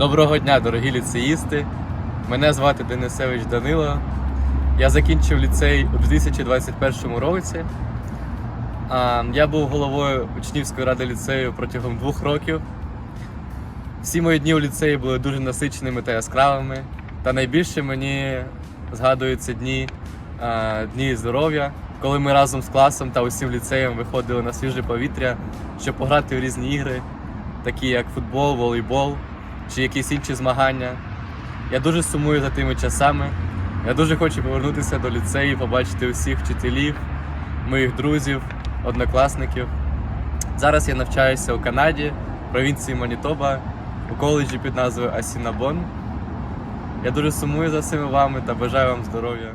Доброго дня, дорогі ліцеїсти. Мене звати Денисевич Данило. Я закінчив ліцей у 2021 році. Я був головою учнівської ради ліцею протягом двох років. Всі мої дні у ліцеї були дуже насиченими та яскравими. Та найбільше мені згадуються дні, дні здоров'я, коли ми разом з класом та усім ліцеєм виходили на свіже повітря, щоб пограти в різні ігри, такі як футбол, волейбол чи якісь інші змагання. Я дуже сумую за тими часами. Я дуже хочу повернутися до ліцею, побачити усіх вчителів, моїх друзів, однокласників. Зараз я навчаюся у Канаді, провінції Манітоба, у коледжі під назвою Асінабон. Я дуже сумую за всіми вами та бажаю вам здоров'я.